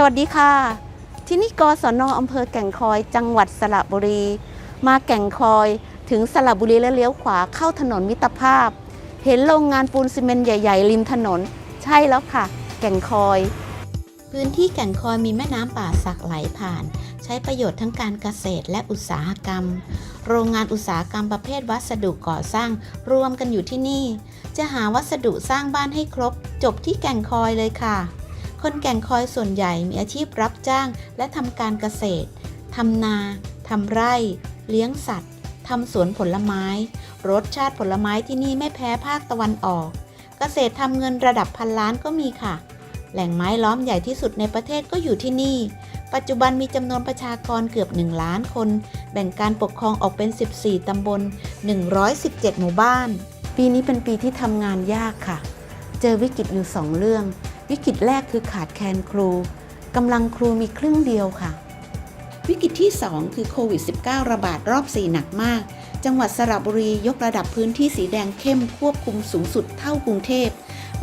สวัสดีค่ะ ที่นี่กศนอำเภอแก่งคอย จังหวัดสระบุรี มาแก่งคอยถึงสระบุรีแล้วเลี้ยวขวาเข้าถนนมิตรภาพ เห็นโรงงานปูนซีเมนต์ใหญ่ ๆ ริมถนน ใช่แล้วค่ะ แก่งคอย พื้นที่แก่งคอยมีแม่น้ำป่าสักไหลผ่าน ใช้ประโยชน์ทั้งการเกษตรและอุตสาหกรรม โรงงานอุตสาหกรรมประเภทวัสดุก่อสร้างรวมกันอยู่ที่นี่ จะหาวัสดุสร้างบ้านให้ครบ จบที่แก่งคอยเลยค่ะ คนแก่งคอยส่วนใหญ่มีอาชีพรับจ้าง และทำการเกษตร ทำนา ทำไร่ เลี้ยงสัตว์ ทำสวนผลไม้ รสชาติผลไม้ที่นี่ไม่แพ้ภาคตะวันออก เกษตรทำเงินระดับพันล้านก็มีค่ะ แหล่งไม้ล้อมใหญ่ที่สุดในประเทศก็อยู่ที่นี่ ปัจจุบันมีจำนวนประชากรเกือบ 1 ล้านคน แบ่งการปกครองออกเป็น 14 ตำบล 117 หมู่บ้าน ปีนี้เป็นปีที่ทำงานยากค่ะ เจอวิกฤตอยู่2เรื่อง วิกฤตแรกคือขาดแคลนครูกำลังครูมีครึ่งเดียวค่ะ วิกฤตที่ 2 คือโควิด -19 ระบาดรอบ 4 หนักมาก จังหวัดสระบุรียกระดับพื้นที่สีแดงเข้มควบคุมสูงสุดเท่ากรุงเทพ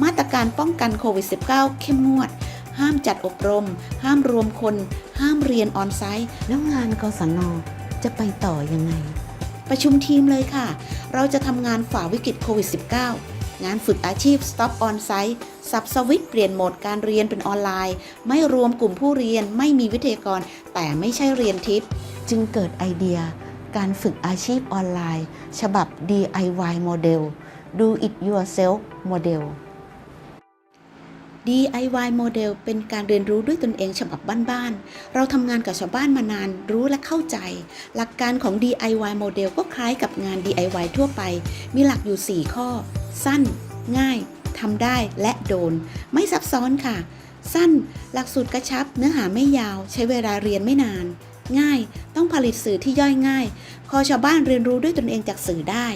มาตรการป้องกันโควิด -19 เข้มงวด ห้ามจัดอบรม ห้ามรวมคน ห้ามเรียนออนไซต์ แล้วงานกศนจะไปต่อยังไง ประชุมทีมเลยค่ะ เราจะทำงานฝ่าวิกฤตโควิด -19 งานฝึกอาชีพ Stop On Site สับสวิตเปลี่ยนโหมดการเรียนเป็นออนไลน์ ไม่รวมกลุ่มผู้เรียนไม่มีวิทยากร แต่ไม่ใช่เรียนทิพย์จึงเกิดไอเดีย การฝึกอาชีพออนไลน์ ฉบับ DIY Model Do It Yourself Model DIY Model เป็นการเรียนรู้ด้วยตนเองฉบับบ้านๆ เราทำงานกับชาวบ้านมานานรู้และเข้าใจ หลักการของ DIY Model ก็คล้ายกับงาน DIY ทั่วไป มีหลักอยู่ 4 ข้อ สั้น ง่ายทำได้และโดน ไม่ซับซ้อนค่ะ สั้น หลักสูตรกระชับ เนื้อหาไม่ยาว ใช้เวลาเรียนไม่นาน ง่าย ต้องผลิตสื่อที่ย่อยง่าย คอชาวบ้านเรียนรู้ด้วยตนเองจากสื่อได้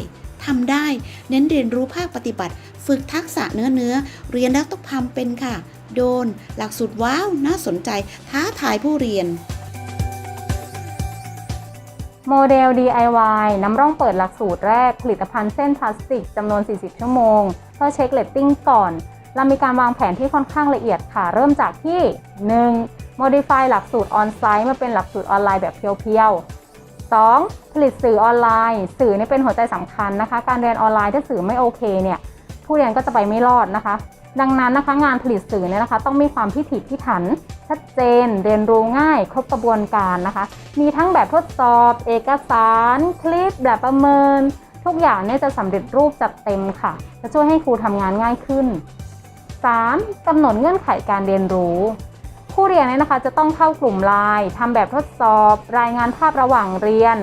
ทำได้ เน้นเรียนรู้ภาคปฏิบัติ ฝึกทักษะเนื้อเนื้อ เรียนแล้วต้องทำเป็นค่ะ โดน หลักสูตรว้าว น่าสนใจ ท้าทายผู้เรียน โมเดล DIY นำร่องเปิดหลักสูตรแรกผลิตภัณฑ์เส้นพลาสติกจำนวน 40 ชั่วโมง เพื่อเช็คเลตติ้งก่อน เรามีการวางแผนที่ค่อนข้างละเอียดค่ะ เริ่มจากที่ 1. modify หลักสูตรออนไซต์มาเป็นหลักสูตรออนไลน์แบบเพียวๆ 2. ผลิตสื่อออนไลน์ สื่อนี่เป็นหัวใจสำคัญนะคะ การเรียนออนไลน์ถ้าสื่อไม่โอเคเนี่ยผู้เรียนก็จะไปไม่รอดนะคะ ดังนั้นนะคะงานผลิตสื่อเนี่ยนะคะ ต้องมีความพิถีพิถัน ชัดเจน เรียนรู้ง่าย ครบกระบวนการนะคะ มีทั้งแบบทดสอบ เอกสาร คลิป แบบประเมิน ทุกอย่างเนี่ยจะสำเร็จรูปจัดเต็มค่ะ จะช่วยให้ครูทำงานง่ายขึ้น 3. กำหนดเงื่อนไขการเรียนรู้ ผู้เรียนเนี่ยนะคะจะต้องเข้ากลุ่มไลน์ทำแบบทดสอบ รายงานภาพระหว่างเรียน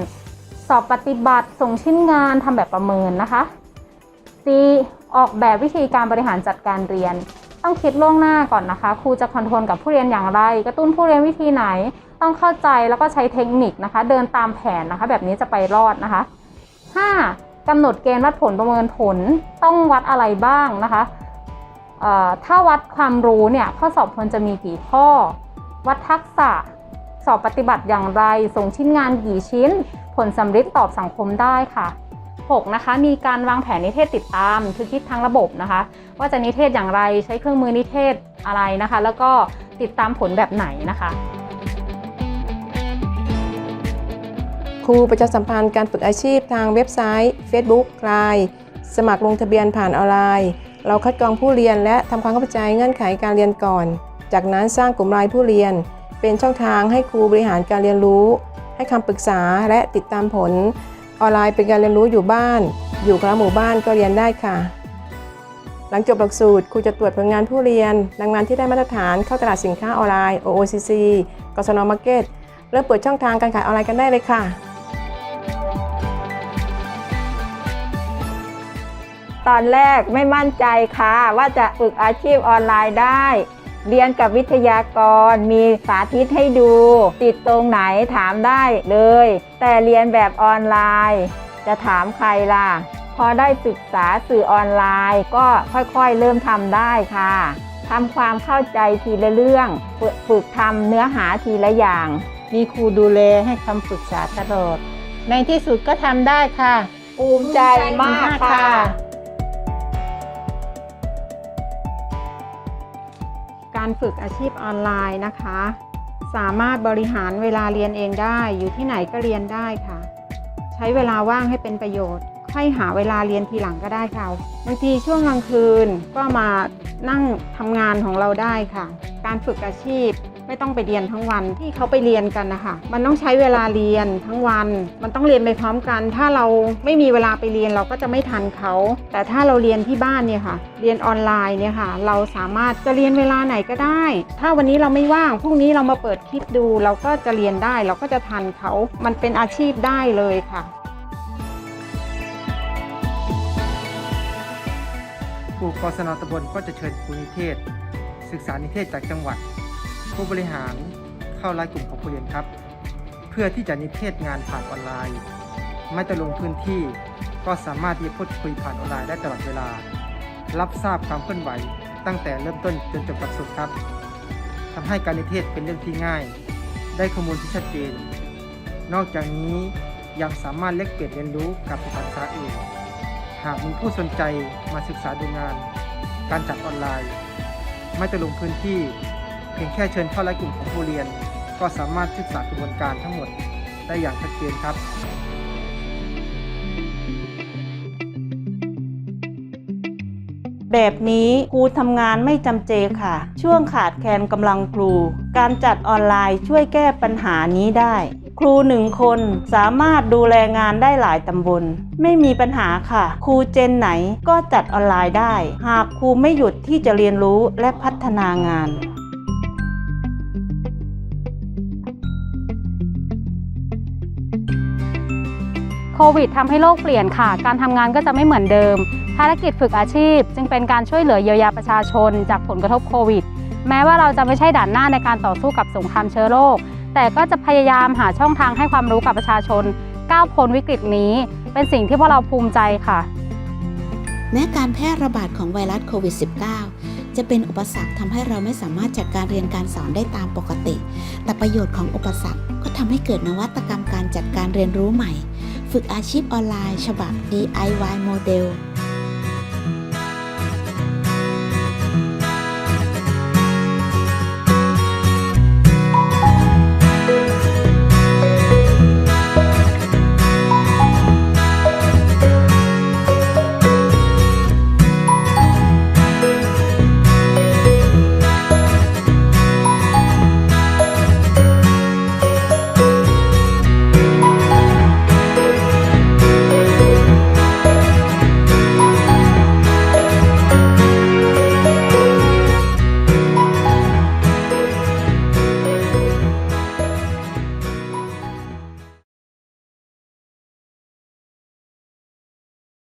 สอบปฏิบัติ ส่งชิ้นงานทำแบบประเมินนะคะ C ออกแบบวิธีการบริหารจัดการเรียน ต้องคิดล่วงหน้าก่อนนะคะ ครูจะคอนโทรลกับผู้เรียนอย่างไร กระตุ้นผู้เรียนวิธีไหน ต้องเข้าใจแล้วก็ใช้เทคนิคนะคะ เดินตามแผนนะคะ แบบนี้จะไปรอดนะคะ 5. กำหนดเกณฑ์วัดผลประเมินผล ต้องวัดอะไรบ้างนะคะ ถ้าวัดความรู้เนี่ยข้อสอบควรจะมีกี่ข้อ วัดทักษะสอบปฏิบัติอย่างไร ส่งชิ้นงานกี่ชิ้น ผลสำเร็จตอบสังคมได้ค่ะ 6. นะคะมีการวางแผนนิเทศติดตาม คือคิดทั้งระบบนะคะ ว่าจะนิเทศอย่างไรใช้เครื่องมือนิเทศอะไรนะคะ แล้วก็ติดตามผลแบบไหนนะคะครูประชาสัมพันธ์การฝึกอาชีพทางเว็บไซต์ Facebook ไลน์สมัครลงทะเบียนผ่านออนไลน์ เราคัดกรองผู้เรียนและทำความเข้าใจเงื่อนไขการเรียนก่อน จากนั้นสร้างกลุ่มไลน์ผู้เรียน เป็นช่องทางให้ครูบริหารการเรียนรู้ ให้คำปรึกษาและติดตามผล ออนไลน์เป็นการเรียนรู้อยู่บ้าน อยู่กับหมู่บ้านก็เรียนได้ค่ะ หลังจบหลักสูตรครูจะตรวจผลงานผู้เรียนดังงานที่ได้มาตรฐานเข้าตลาดสินค้าออนไลน์ OOCC กศนมาร์เก็ตเริ่มเปิดช่องทางการขายออนไลน์กันได้เลยค่ะ ตอนแรกไม่มั่นใจค่ะ ว่าจะฝึกอาชีพออนไลน์ได้ เรียนกับวิทยากร มีสาธิตให้ดู ติดตรงไหนถามได้เลย แต่เรียนแบบออนไลน์ จะถามใครล่ะ พอได้ศึกษาสื่อออนไลน์ก็ค่อยๆเริ่มทำได้ค่ะทำความเข้าใจทีละเรื่อง ฝึกฝึกทำเนื้อหาทีละอย่าง มีครูดูแลให้คำปรึกษาตลอด ในที่สุดก็ทำได้ค่ะ ภูมิใจมากค่ะ การฝึกอาชีพออนไลน์นะคะ สามารถบริหารเวลาเรียนเองได้ อยู่ที่ไหนก็เรียนได้ค่ะ ใช้เวลาว่างให้เป็นประโยชน์ ค่อยหาเวลาเรียนทีหลังก็ได้ค่ะบางทีช่วงกลางคืนก็มานั่งทำงานของเราได้ค่ะ การฝึกอาชีพ ไม่ต้องไปเรียนทั้งวันที่เขาไปเรียนกันนะคะมันต้องใช้เวลาเรียนทั้งวัน มันต้องเรียนไปพร้อมกัน ถ้าเราไม่มีเวลาไปเรียนเราก็จะไม่ทันเขา แต่ถ้าเราเรียนที่บ้านเนี่ยค่ะ เรียนออนไลน์เนี่ยค่ะ เราสามารถจะเรียนเวลาไหนก็ได้ ถ้าวันนี้เราไม่ว่างพรุ่งนี้เรามาเปิดคลิปดู เราก็จะเรียนได้เราก็จะทันเขา มันเป็นอาชีพได้เลยค่ะครูกศนตำบลก็จะเชิญครูนิเทศ ศึกษานิเทศจากจังหวัด ผู้บริหารเข้าไลน์กลุ่มของผู้เรียนครับ เพื่อที่จะนิเทศงานผ่านออนไลน์ ไม่ต้องลงพื้นที่ก็สามารถที่จะพูดคุยผ่านออนไลน์ได้ตลอดเวลา รับทราบความเคลื่อนไหวตั้งแต่เริ่มต้นจนจบหลักสูตรครับทำให้การนิเทศเป็นเรื่องที่ง่าย ได้ข้อมูลที่ชัดเจน นอกจากนี้ยังสามารถเล็กเปลี่ยนเรียนรู้กับสถานศึกษาอื่นหากมีผู้สนใจมาศึกษาดูงาน การจัดออนไลน์ ไม่ต้องลงพื้นที่ เพียงแค่เชิญเข้าไลน์กลุ่มของผู้เรียน ก็สามารถศึกษากระบวนการทั้งหมดได้อย่างชัดเจนครับแบบนี้ครูทำงานไม่จำเจค่ะ ช่วงขาดแคลนกำลังครู การจัดออนไลน์ช่วยแก้ปัญหานี้ได้ ครูหนึ่งคนสามารถดูแลงานได้หลายตำบล ไม่มีปัญหาค่ะ ครูเจนไหนก็จัดออนไลน์ได้ หากครูไม่หยุดที่จะเรียนรู้และพัฒนางาน โควิดทำให้โลกเปลี่ยนค่ะ การทำงานก็จะไม่เหมือนเดิม ภารกิจฝึกอาชีพ จึงเป็นการช่วยเหลือเยียวยาประชาชน จากผลกระทบโควิด แม้ว่าเราจะไม่ใช่ด่านหน้าในการต่อสู้กับสงครามเชื้อโรค แต่ก็จะพยายามหาช่องทางให้ความรู้กับประชาชนก้าวพ้นวิกฤตนี้ เป็นสิ่งที่พวกเราภูมิใจค่ะ แม้การแพร่ระบาดของไวรัสโควิด -19 จะเป็นอุปสรรคทำให้เราไม่สามารถจัดการเรียนการสอนได้ตามปกติ แต่ประโยชน์ของอุปสรรคก็ทำให้เกิดนวัตกรรมการจัดการเรียนรู้ใหม่ ฝึกอาชีพออนไลน์ ฉบับ DIY โมเดล